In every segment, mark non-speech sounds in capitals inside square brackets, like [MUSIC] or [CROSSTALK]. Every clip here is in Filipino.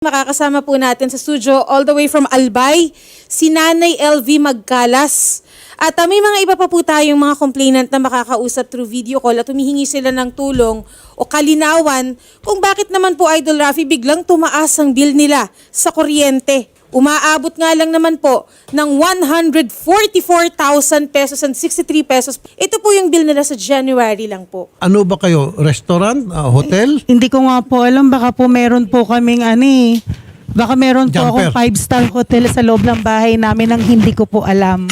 Makakasama po natin sa studio all the way from Albay, si Nanay LV Magkalas. At ah, may mga iba pa po tayong mga complainant na makakausap through video call at humihingi sila ng tulong o kalinawan kung bakit naman po Idol Rafi biglang tumaas ang bill nila sa kuryente. Umaabot nga lang naman po ng 144,000 pesos and 63 pesos. Ito po yung bill nila sa January lang po. Ano ba kayo? Restaurant? Ah, hotel? Hindi ko nga po alam, baka po meron po kaming ano eh. Baka meron po Jumper. akong five-star hotel sa loob ng bahay namin nang hindi ko po alam.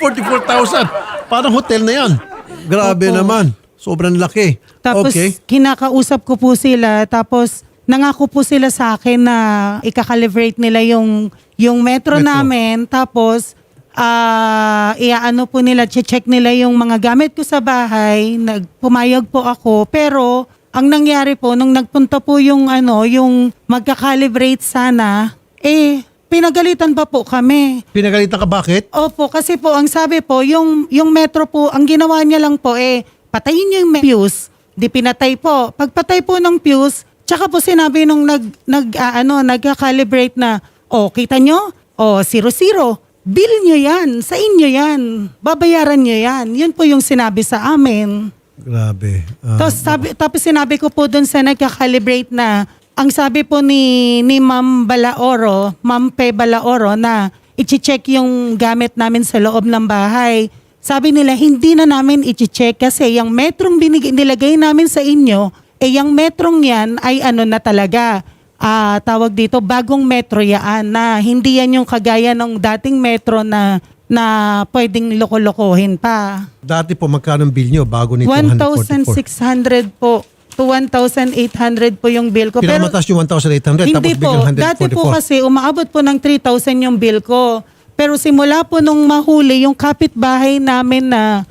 144,000. Parang hotel na yan. Grabe Opo. naman. Sobrang laki. Tapos okay. kinakausap ko po sila, tapos nangako po sila sa akin na ikakalibrate nila yung, yung metro, Metro. namin. Tapos ah iaano po nila, check nila yung mga gamit ko sa bahay. Nagpumayag po ako. Pero ang nangyari po, nung nagpunta po yung ano, yung magkakalibrate sana, eh, pinagalitan pa po kami. Pinagalitan ka bakit? Opo, kasi po ang sabi po, yung yung metro po, ang ginawa niya lang po eh patayin niyo yung fuse. Di pinatay po. Pagpatay po ng fuse, tsaka po sinabi nung nag nag ah, ano, nagka-calibrate na, "Oh, kita nyo? Oh, zero zero. Bill niyo 'yan, sa inyo 'yan. Babayaran niyo 'yan." Yun po yung sinabi sa amin. Grabe. Ah, Tapos sabi, tapos sinabi ko po doon sa nagka-calibrate na, ang sabi po ni, ni Ma'am Balaoro, Ma'am Pe Balaoro na ichi-check yung gamit namin sa loob ng bahay. Sabi nila, hindi na namin ichi-check kasi yung metrong binig, nilagay namin sa inyo, eh yung metrong yan ay ano na talaga, ah tawag dito, bagong metro yaan na hindi yan yung kagaya ng dating metro na na pwedeng loko-lokohin pa. dati po magkano ang bill nyo bago ni 1,600? 1,600 po to 1,800 po yung bill ko. Pero Pinamatas yung 1,800 hindi tapos po. biglang 144. Dati po kasi umaabot po ng 3,000 yung bill ko. Pero simula po nung mahuli yung kapitbahay namin na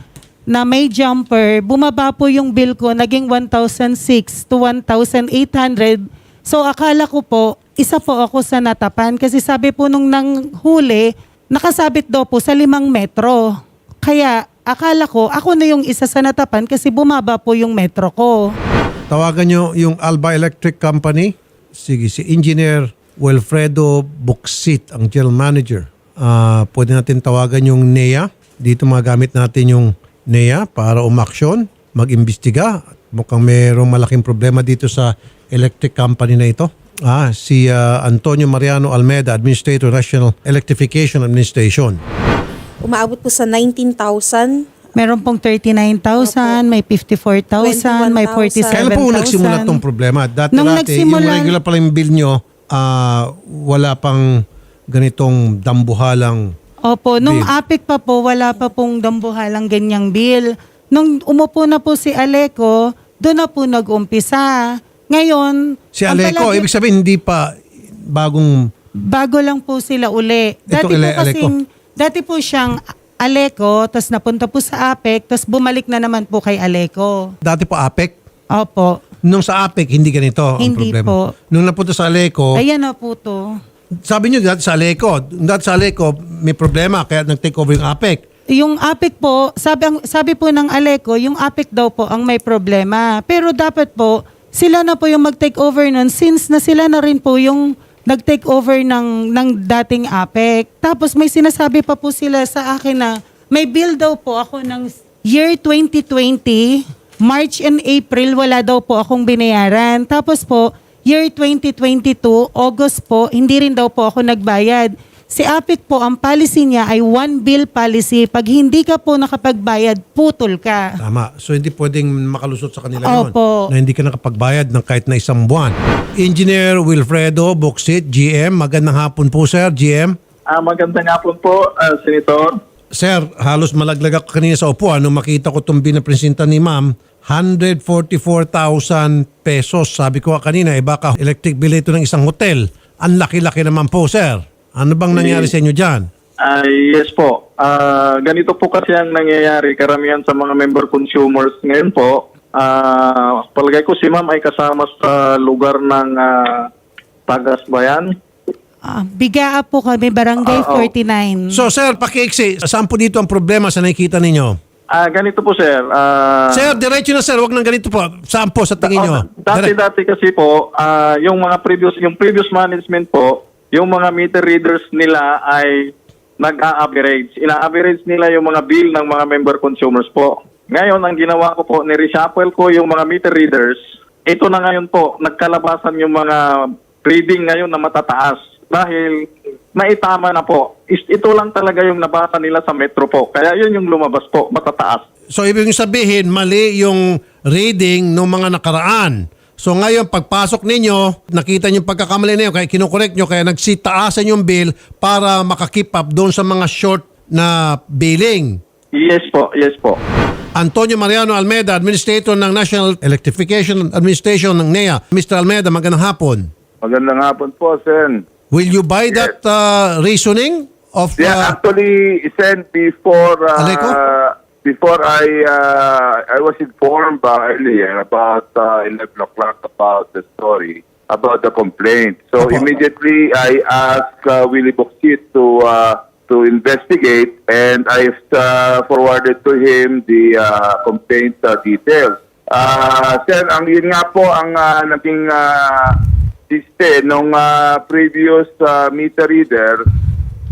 na may jumper, bumaba po yung bill ko, naging 1,006 to 1,800. So akala ko po, isa po ako sa natapan kasi sabi po nung nang huli, nakasabit daw po sa limang metro. Kaya akala ko, ako na yung isa sa natapan kasi bumaba po yung metro ko. Tawagan nyo yung Alba Electric Company. Sige, si Engineer Wilfredo Buxit, ang General Manager. Ah, pwede natin tawagan yung NEA. Dito magamit natin yung NEA para umaksyon, mag-imbestiga. Mukhang mayroong malaking problema dito sa electric company na ito. Ah, si ah, Antonio Mariano Almeda, Administrator National Electrification Administration. Umaabot po sa 19,000 Meron pong 39,000, may 54,000, may 47,000. Kailan po nagsimula tong problema? Dati Nung dati, nagsimula- yung regular pala yung bill nyo, ah, wala pang ganitong dambuhalang Opo, nung Bill. APIC pa po, wala pa pong dambuhalang ganyang bill. Nung umupo na po si Aleco, doon na po nag-umpisa. Ngayon, Si ang Aleco, palagi- ibig sabihin hindi pa bagong bago lang po sila uli. Dati po Ale- kasing, dati po siyang Aleco, tapos napunta po sa APEC, tapos bumalik na naman po kay Aleco. dati po APEC. Opo. Nung sa APEC, hindi ganito ang Hindi problema. po. Nung napunta sa Aleco, Ayan na po to. Sabi nyo dati sa Aleco, dati sa Aleco may problema kaya nag-take over yung APEC. Yung APIC po, sabi, ang, sabi po ng Aleco, yung APIC daw po ang may problema. Pero dapat po, sila na po yung mag-take over nun since na sila na rin po yung nag-take over ng, ng dating APEC. Tapos may sinasabi pa po sila sa akin na may bill daw po ako ng year 2020, March and April, wala daw po akong binayaran. Tapos po, year 2022, August po, hindi rin daw po ako nagbayad. Si APIC po, ang policy niya ay one bill policy. Pag hindi ka po nakapagbayad, putol ka. Tama. So hindi pwedeng makalusot sa kanila yun. Opo. Na hindi ka nakapagbayad ng kahit na isang buwan. Engineer Wilfredo Buxit, GM. Magandang hapon po, sir, GM. Ah, magandang hapon po, ah, Senator. Sir, halos malaglag ako kanina sa upuan nung makita ko itong binapresenta ni ma'am. 144,000 pesos. Sabi ko kanina, eh baka electric bill ito ng isang hotel. Ang laki-laki naman po, sir. Ano bang nangyari sa inyo dyan? Ah, yes po. Ah, ganito po kasi ang nangyayari karamihan sa mga member consumers ngayon po. Ah, palagay ko si Ma'am ay kasama sa lugar ng ah, Tagas Bayan. Ah, bigaa po kami, barangay Oo. 49. So, sir, pakiiksi. Saan po dito ang problema sa nakikita ninyo? Ah, ganito po, sir. Ah, sir, diretso na sir, wag nang ganito po. Saan po sa tingin nyo? Ah, dati Direct. dati kasi po, ah, yung mga previous yung previous management po, yung mga meter readers nila ay nag-a-average. Ina-average nila yung mga bill ng mga member consumers po. Ngayon, ang ginawa ko po, ni-reshuffle ko yung mga meter readers. Ito na ngayon po, nagkalabasan yung mga reading ngayon na matataas. Dahil naitama na po. Is- Ito lang talaga yung nabasa nila sa metro po. Kaya yun yung lumabas po, matataas. So ibig sabihin, mali yung reading ng mga nakaraan. So ngayon, pagpasok ninyo, nakita niyo yung pagkakamali na yun, kaya kinukorek nyo, kaya nagsitaasan yung bill para makakip up doon sa mga short na billing. Yes po, yes po. Antonio Mariano Almeda, Administrator ng National Electrification Administration ng NEA. Mr. Almeda, magandang hapon. Magandang hapon po, Sen. Will you buy that uh, reasoning of Yeah, uh, actually, Sen, before uh, Aleco? before I uh, I was informed by earlier about uh, 11 o'clock about the story about the complaint. So Opo. immediately I asked uh, Willie Boxit to uh, to investigate, and I uh, forwarded to him the uh, complaint uh, details. Uh, Sen, ang yun nga po ang uh, naging uh, siste nung uh, previous uh, meter reader,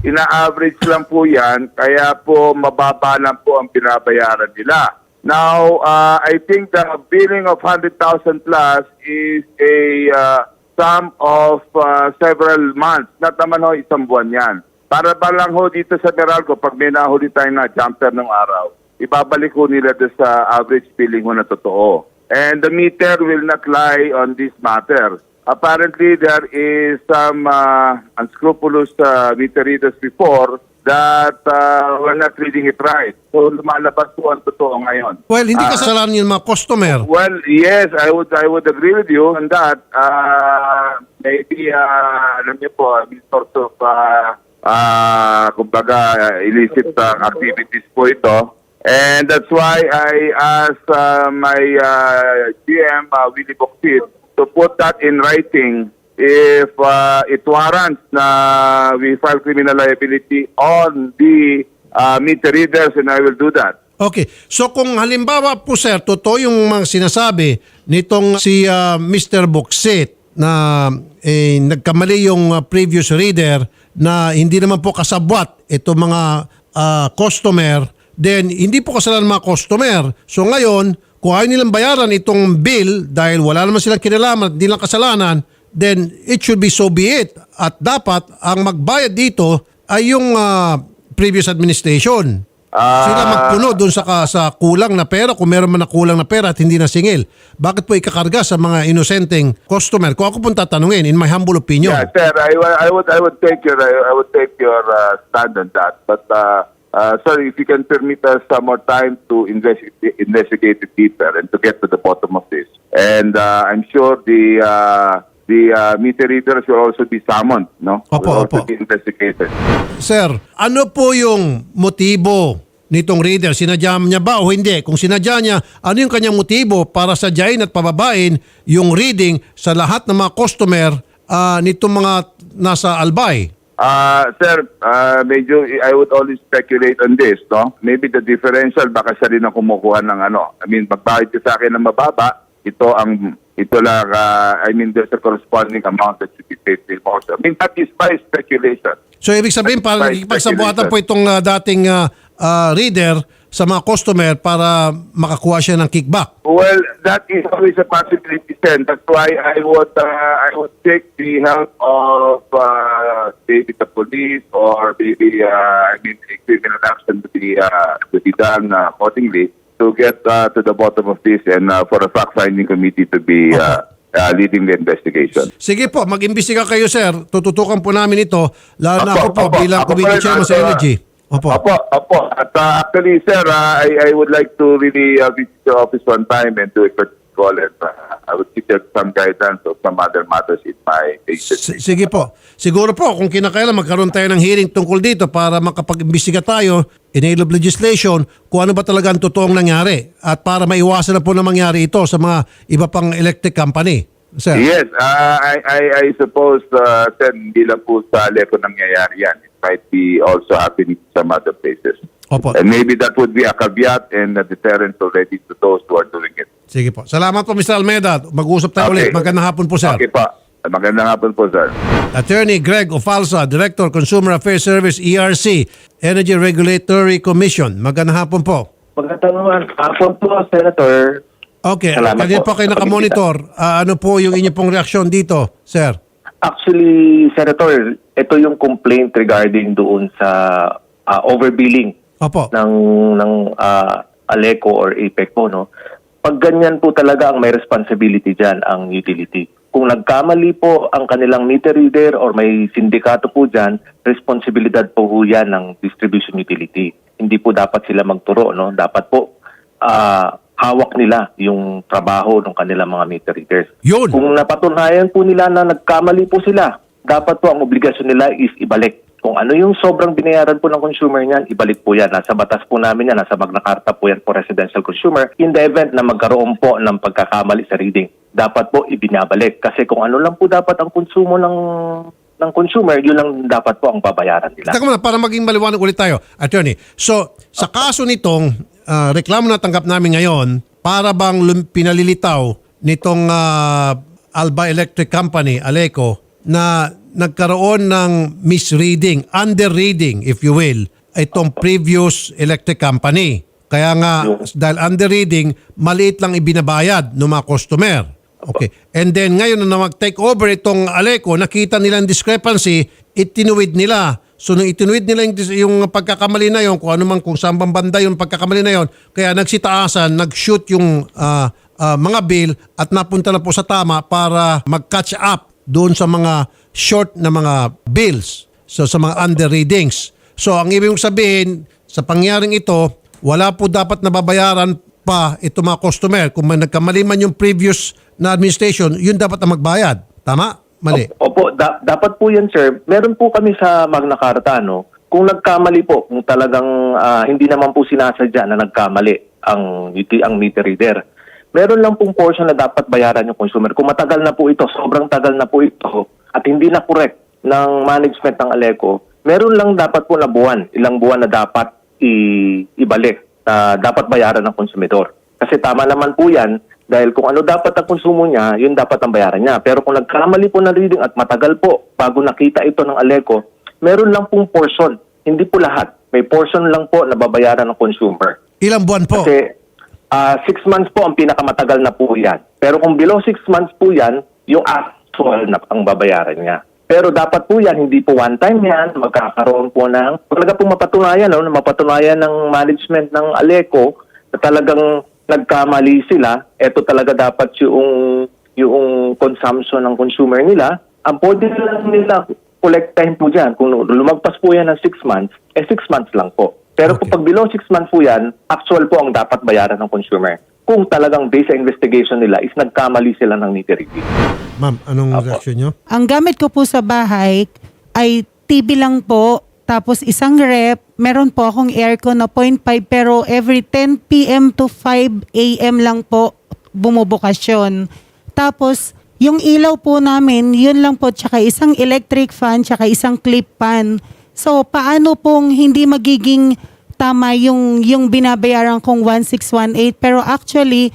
ina-average lang po yan, kaya po mababa lang po ang binabayaran nila. Now, uh, I think the billing of 100,000 plus is a uh, sum of uh, several months. Not naman ho isang buwan yan. Para ba lang ho dito sa Meralco, pag may nahuli tayo na jumper ng araw, ibabalik ho nila sa average billing ho na totoo. And the meter will not lie on this matter. Apparently, there is some uh, unscrupulous uh, meter readers before that uh, were not reading it right. So, lumalabas po ang totoo ngayon. well, hindi Ah, kasalanan yung mga customer. Well, yes, I would I would agree with you on that. Uh, maybe uh, alam niyo po, may sort of uh, uh, kumbaga illicit uh, activities po ito. And that's why I asked uh, my uh, GM, uh, Willie Boksit, to put that in writing if uh, it warrants na we file criminal liability on the uh, meter readers and I will do that. Okay. So kung halimbawa po sir, totoo yung mga sinasabi nitong si ah, Mr. Boxit na eh, nagkamali yung ah, previous reader na hindi naman po kasabwat ito mga ah, customer, then hindi po kasalanan mga customer. So ngayon, kung ayaw nilang bayaran itong bill dahil wala naman silang kinalaman at hindi lang kasalanan, then it should be so be it. At dapat ang magbayad dito ay yung ah, previous administration. Ah. Sila magpuno doon sa, sa kulang na pera kung meron man na kulang na pera at hindi nasingil. Bakit po ikakarga sa mga inosenteng customer? Kung ako pong tatanungin, in my humble opinion. Yeah, sir, I, I would I would take your I would take your uh, stand on that. But uh, uh, sir, if you can permit us some more time to investigate investigate it deeper and to get to the bottom of this. And uh, I'm sure the uh, the uh, meter readers will also be summoned, no? Opo, will also opo. be investigated. Sir, ano po yung motibo nitong reader? Sinadya niya ba o hindi? Kung sinadya niya, ano yung kanyang motibo para sadyain at pababain yung reading sa lahat ng mga customer ah, nitong mga nasa Albay? Uh, sir, uh, medyo I would only speculate on this, no? Maybe the differential baka siya rin ang kumukuha ng ano. I mean, magbayad sa akin ng mababa, ito ang ito lang uh, I mean there's a corresponding amount that should be paid to him also. I mean, that is my speculation. So ibig sabihin parang By nakikipagsabuhatan po itong ah, dating ah, ah, reader sa mga customer para makakuha siya ng kickback. Well, that is always a possibility, Sen. That's why I would uh, I would take the help of uh, maybe the police or maybe uh, I mean a criminal action to be uh, to be done uh, accordingly to get uh, to the bottom of this and uh, for a fact-finding committee to be uh, uh, leading the investigation. Sige po, mag-imbestiga kayo sir. Tututukan po namin ito. Lalo na ako po Opo, bilang ako committee po rin, chairman sa uh, energy. Opo. Opo, opo. At uh, actually, sir, uh, I, I would like to really uh, visit your office one time and do a courtesy call and uh, I would seek some guidance of some other matters in my S- agency. Sige po. Siguro po, kung kinakailan magkaroon tayo ng hearing tungkol dito para makapag-imbestiga tayo in aid of legislation kung ano ba talaga ang totoong nangyari at para maiwasan na po na mangyari ito sa mga iba pang electric company. Sir. Yes, uh, I, I, I suppose, uh, sir, hindi lang po sa Leco nangyayari yan. Might be also happening in some other places. Opo. And maybe that would be a caveat and a deterrent already to those who are doing it. Sige po. Salamat po, Mr. Almeida. Mag-uusap tayo ulit. Magandang hapon po, sir. Okay pa. Magandang hapon po, sir. Attorney Greg Ofalsa, Director, Consumer Affairs Service, ERC, Energy Regulatory Commission. Magandang hapon po. Magkatanungan. Hapon po, Senator. Okay, Salamat kanina po. po kayo nakamonitor. Ah, ano po yung inyong pong reaksyon dito, sir? Actually, Senator, ito yung complaint regarding doon sa ah, overbilling Opo. ng ng ah, Aleco or APEC po, no? Pag ganyan po talaga ang may responsibility diyan ang utility. Kung nagkamali po ang kanilang meter reader or may sindikato po diyan, responsibilidad po ho yan ng distribution utility. Hindi po dapat sila magturo, no? Dapat po ah, hawak nila yung trabaho ng kanilang mga meter readers. Yun. Kung napatunayan po nila na nagkamali po sila, dapat po ang obligasyon nila is ibalik. Kung ano yung sobrang binayaran po ng consumer niyan, ibalik po yan. Nasa batas po namin yan, nasa Magna Carta po yan for residential consumer. In the event na magkaroon po ng pagkakamali sa reading, dapat po ibinabalik. Kasi kung ano lang po dapat ang konsumo ng ng consumer, yun lang dapat po ang babayaran nila. Teka muna, para maging maliwanag ulit tayo, attorney. So, sa kaso nitong ah, reklamo na tanggap namin ngayon, para bang pinalilitaw nitong ah, Alba Electric Company, Aleco, na nagkaroon ng misreading, under-reading, if you will, itong previous electric company. Kaya nga, dahil under-reading, maliit lang ibinabayad ng mga customer. Okay. And then ngayon na mag-take over itong Aleco, nakita nila ang discrepancy, itinuwid nila. So nung itinuwid nila yung, yung pagkakamali na yon, kung ano man, kung saan banda yung pagkakamali na yon, kaya nagsitaasan, nag-shoot yung ah, ah, mga bill at napunta na po sa tama para mag-catch up doon sa mga short na mga bills. So sa mga under readings. So ang ibig sabihin, sa pangyaring ito, wala po dapat nababayaran pa ito mga customer. Kung may nagkamali man yung previous na administration, yun dapat ang magbayad. Tama? Mali. Opo, da- dapat po yan, sir. Meron po kami sa Magna Carta, no? Kung nagkamali po, kung talagang ah, hindi naman po sinasadya na nagkamali ang, uti- ang meter reader, meron lang pong portion na dapat bayaran yung consumer. Kung matagal na po ito, sobrang tagal na po ito, at hindi na correct ng management ng Aleco, meron lang dapat po na buwan, ilang buwan na dapat i- ibalik, na dapat bayaran ng konsumidor. Kasi tama naman po yan, dahil kung ano dapat ang konsumo niya, yun dapat ang bayaran niya. Pero kung nagkamali po ng reading at matagal po bago nakita ito ng Aleco, meron lang pong portion. Hindi po lahat. May portion lang po na babayaran ng consumer. Ilang buwan po? Kasi ah, six months po ang pinakamatagal na po yan. Pero kung below six months po yan, yung actual na ang babayaran niya. Pero dapat po yan, hindi po one time yan, magkakaroon po ng, talaga po mapatunayan, no, na mapatunayan ng management ng Aleco na talagang nagkamali sila, eto talaga dapat yung, yung consumption ng consumer nila. Ang pwede lang nila collect time po dyan. Kung lumagpas po yan ng 6 months, eh 6 months lang po. Pero Okay. pag below 6 months po yan, actual po ang dapat bayaran ng consumer. Kung talagang based sa investigation nila is nagkamali sila ng reading. Ma'am, anong reaction nyo? Ang gamit ko po sa bahay ay TV lang po, tapos isang rep, meron po akong aircon na 0.5 pero every 10 p.m. to 5 a.m. lang po bumubukas yun. Tapos yung ilaw po namin, yun lang po, tsaka isang electric fan, tsaka isang clip fan. So paano pong hindi magiging tama yung, yung binabayaran kong 1618 pero actually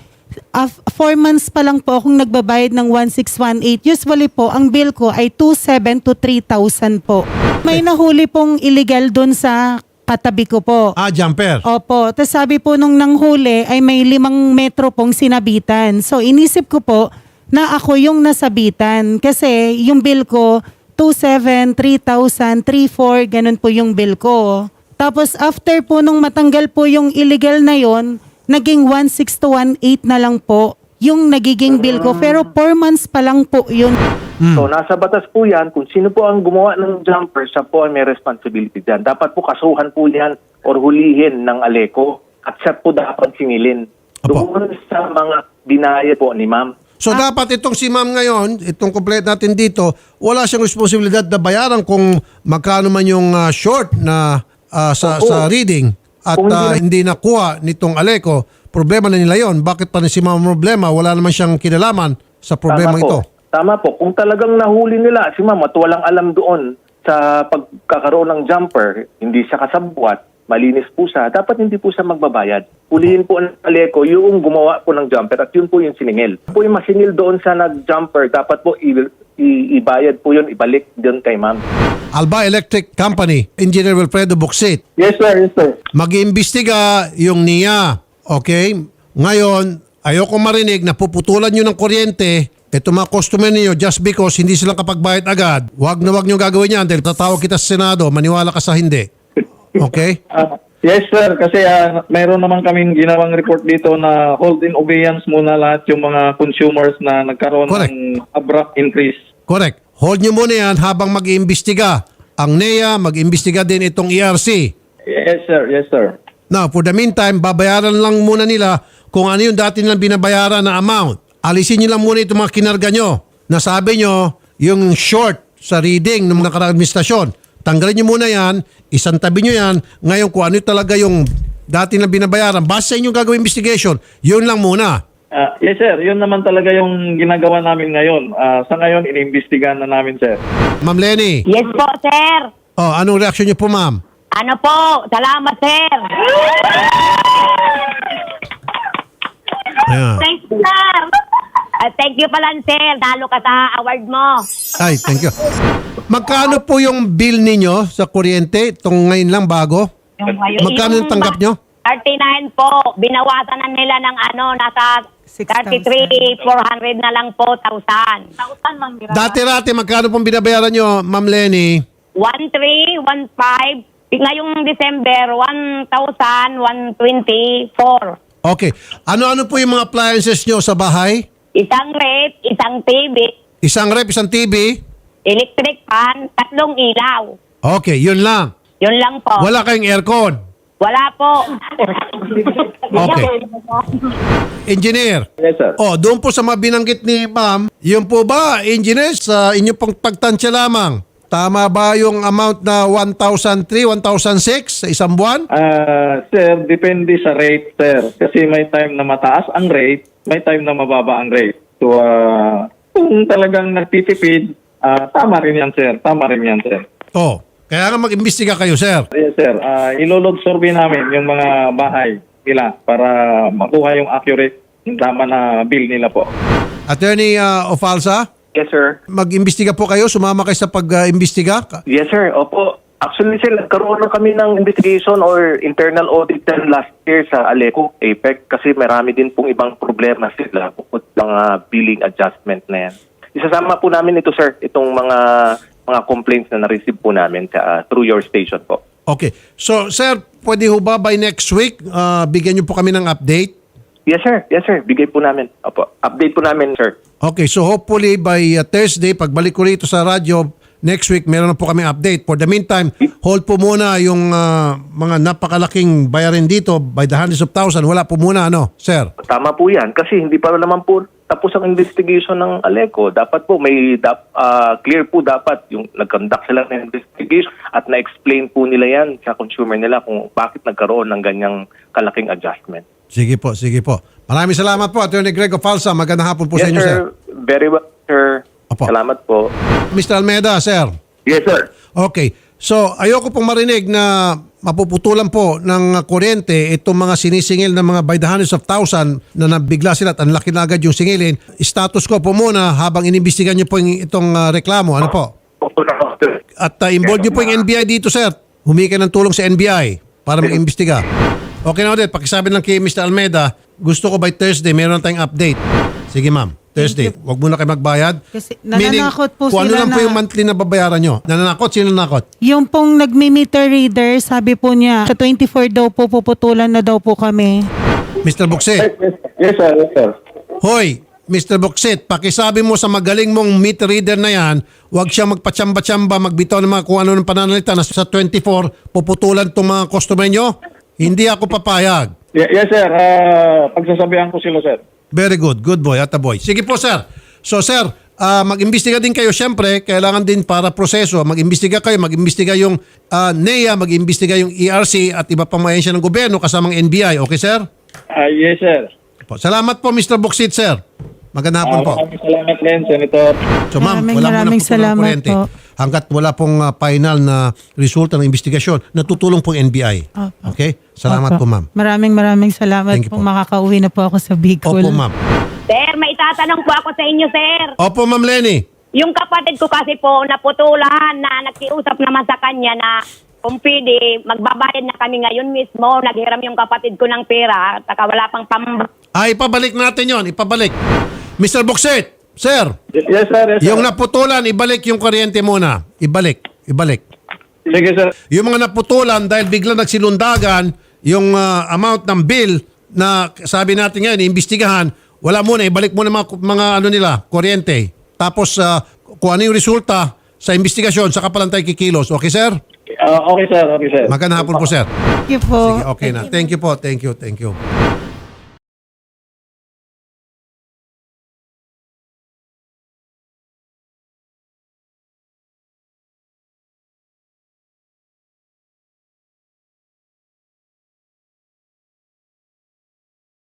Af- four months pa lang po akong nagbabayad ng 1618. Usually po, ang bill ko ay 27 to 3,000 po. May nahuli pong illegal dun sa katabi ko po. Ah, jumper. Opo. Tapos sabi po nung nanghuli ay may limang metro pong sinabitan. So inisip ko po na ako yung nasabitan. Kasi yung bill ko, 2,700, 3,000, 3,400, ganun po yung bill ko. Tapos after po nung matanggal po yung illegal na yon naging 1,600 to 1,800 na lang po yung nagiging bill ko. Pero 4 months pa lang po yun. So nasa batas po yan, kung sino po ang gumawa ng jumper, siya po ay may responsibility dyan. Dapat po kasuhan po yan or hulihin ng Aleco at siya po dapat singilin. Doon sa mga dinaya po ni ma'am. So dapat itong si ma'am ngayon, itong complete natin dito, wala siyang responsibilidad na bayaran kung magkano man yung ah, short na ah, sa Oo. sa reading at Kung hindi ah, na- hindi nakuha nitong Aleco, problema na nila yon. Bakit pa rin si ma'am problema? Wala naman siyang kinalaman sa problema Tama po. Tama po. Kung talagang nahuli nila si ma'am at walang alam doon sa pagkakaroon ng jumper, hindi siya kasabwat, malinis po siya, dapat hindi po siya magbabayad. Pulihin po ang Aleco yung gumawa po ng jumper at yun po yung siningil. Po yung masingil doon sa nag-jumper, dapat po i- i- ibayad po yun, ibalik doon kay ma'am. Alba Electric Company, Engineer Wilfredo Buxit, Yes, sir. Yes, sir. mag-iimbestiga yung NIA. Okay? Ngayon, ayoko marinig na puputulan nyo ng kuryente ito mga customer niyo just because hindi sila kapagbayad agad, wag na wag nyo gagawin yan dahil tatawag kita sa Senado, maniwala ka sa hindi. Okay? [LAUGHS] Ah, yes, sir. Kasi ah, mayroon naman kaming ginawang report dito na hold in obeyance muna lahat yung mga consumers na nagkaroon Correct. ng abrupt increase. Correct. Hold nyo muna yan habang mag-iimbestiga. Ang NEA, mag-iimbestiga din itong ERC. Yes, sir. Yes, sir. Now, for the meantime, babayaran lang muna nila kung ano yung dati nilang binabayaran na amount. Alisin nyo lang muna itong mga kinarga nyo. Nasabi nyo, yung short sa reading ng nakaraang administrasyon. Tanggalin nyo muna yan, isang tabi nyo yan. Ngayon, kung ano talaga yung dati na binabayaran, base sa inyong gagawin investigation, yun lang muna. Ah, yes, sir. Yun naman talaga yung ginagawa namin ngayon. Ah, sa ngayon, inimbestigahan na namin, sir. Ma'am Lenny, Yes po, sir. oh, anong reaction nyo po, ma'am? Ano po? Salamat, sir. Ayan. Thanks, sir. Ah, thank you pala, sir. Dalo ka sa award mo. Ay, thank you. Magkano po yung bill ninyo sa kuryente? Itong ngayon lang bago? Magkano yung tanggap nyo? 39 po. Binawasan na nila ng ano, nasa 33, 400 na lang po, 1,000. 1,000, Mang Dati-rati, magkano pong binabayaran nyo, Ma'am Lenny? 1,3, 1,5. Ngayong December, 1,000, 124. Okay. Ano-ano po yung mga appliances nyo sa bahay? Isang rep, isang TV, Isang rep, isang TV? electric fan, tatlong ilaw. Okay, yun lang. Yun lang po. Wala kayong aircon. Wala po. [LAUGHS] Okay. Engineer. Yes, sir. Oh, doon po sa mga binanggit ni Ma'am, yun po ba, engineer, sa inyo pong pagtansya lamang? Tama ba yung amount na 1,003, 1,006 sa isang buwan? Ah, sir, depende sa rate, sir. Kasi may time na mataas ang rate, may time na mababa ang rate. So, ah, kung talagang nagtitipid, ah, tama rin yan, sir. Tama rin yan, sir. Oh, kaya nga mag-imbestiga kayo, sir. Yes, sir. Uh, ilolog survey namin yung mga bahay nila para makuha yung accurate, yung tama na bill nila po. Attorney uh, Ofalsa, Yes, sir. mag-imbestiga po kayo, sumama kayo sa pag-imbestiga. Yes, sir. Opo. Actually, sir, nagkaroon na kami ng investigation or internal audit din last year sa Aleco, APEC, kasi marami din pong ibang problema sila bukod sa mga billing adjustment na yan. Isasama po namin ito, sir, itong mga mga complaints na na-receive po namin sa, uh, through your station po. Okay. So, sir, pwede ho ba by next week, uh, bigyan niyo po kami ng update? Yes, sir. Yes, sir. Bigay po namin. Opo. Update po namin, sir. Okay, so hopefully by uh, Thursday, pagbalik ko rito sa radyo, next week, meron na po kami update. For the meantime, hold po muna yung uh, mga napakalaking bayarin dito by the hundreds of thousands. Wala po muna, ano, sir? Tama po yan kasi hindi pa naman po tapos ang investigation ng Aleco. Dapat po may dap, ah, clear po dapat yung nag-conduct sila ng investigation at na-explain po nila yan sa consumer nila kung bakit nagkaroon ng ganyang kalaking adjustment. Sige po, sige po. Maraming salamat po, Attorney Grego Falsa. Magandang hapon po sa inyo, sir. Very well, sir. Opo. Salamat po. Mr. Almeda, sir. Yes, sir. Okay. So, ayoko pong marinig na mapuputulan po ng kuryente itong mga sinisingil ng mga by the hundreds of thousand na nabigla sila at ang laki na agad yung singilin. Status ko po muna habang inimbestigan niyo po itong ah, reklamo. Ano po? Sir. At uh, involve niyo po yung NBI dito, sir. Humingi ka ng tulong sa NBI para mag-imbestiga. Okay na ulit. Pakisabi lang kay Mr. Almeda, gusto ko by Thursday, meron tayong update. Sige, ma'am. Thursday. Huwag muna kayo magbayad. Kasi nananakot po kung ano sila lang po na- yung monthly na babayaran nyo. Nananakot? Sino nanakot? Yung pong nagmi-meter reader, sabi po niya, sa 24 daw po puputulan na daw po kami. Mr. Buksit. Yes, sir. Yes, sir. Hoy, Mr. Buksit, pakisabi mo sa magaling mong meter reader na yan, huwag siya magpatsamba-tsamba, magbitaw ng mga kung ano ng pananalita na sa 24, puputulan itong mga customer nyo. Hindi ako papayag. Ye- yes, sir. Ah, pagsasabihan ko sila, sir. Very good. Good boy. Ata boy. Sige po, sir. So, sir, ah, mag-imbestiga din kayo. Siyempre, kailangan din para proseso. Mag-imbestiga kayo. Mag-imbestiga yung ah, NEA, mag-imbestiga yung ERC at iba pang mga ahensya ng gobyerno kasamang NBI. Okay, sir? Ah, yes, sir. Po. Salamat po, Mr. Buksit, sir. Magandang hapon Ah, po. maraming salamat din, Senator. So, ma'am, Maraming wala mo na maraming po ng salamat kuryente. po. Hanggat wala pong ah, final na resulta ng investigasyon, natutulong pong NBI. Opo. Okay? Salamat Opo. po, ma'am. Maraming maraming salamat Thank you po. po. Makakauwi na po ako sa Bicol. Opo, ma'am. Sir, may itatanong po ako sa inyo, sir. Opo, ma'am Lenny. Yung kapatid ko kasi po, naputulan na nakiusap naman sa kanya na kung pwede, magbabayad na kami ngayon mismo. Naghiram yung kapatid ko ng pera, taka wala pang pam... Ay, ipabalik natin yon, ipabalik. Mr. Boxet, sir, Yes, sir. Yes, yung naputulan, ibalik yung kuryente muna. Ibalik, ibalik. Sige, sir. Yung mga naputulan dahil bigla nagsilundagan yung ah, amount ng bill na sabi natin ngayon, iimbestigahan, wala muna, ibalik muna mga, mga ano nila, kuryente. Tapos ah, kung ano yung resulta sa investigasyon, saka palang tayo kikilos. Okay, sir? okay, sir. Okay, sir. Magandang hapon po, sir. Thank you po. Sige, okay na. Thank you po. Thank you. Thank you.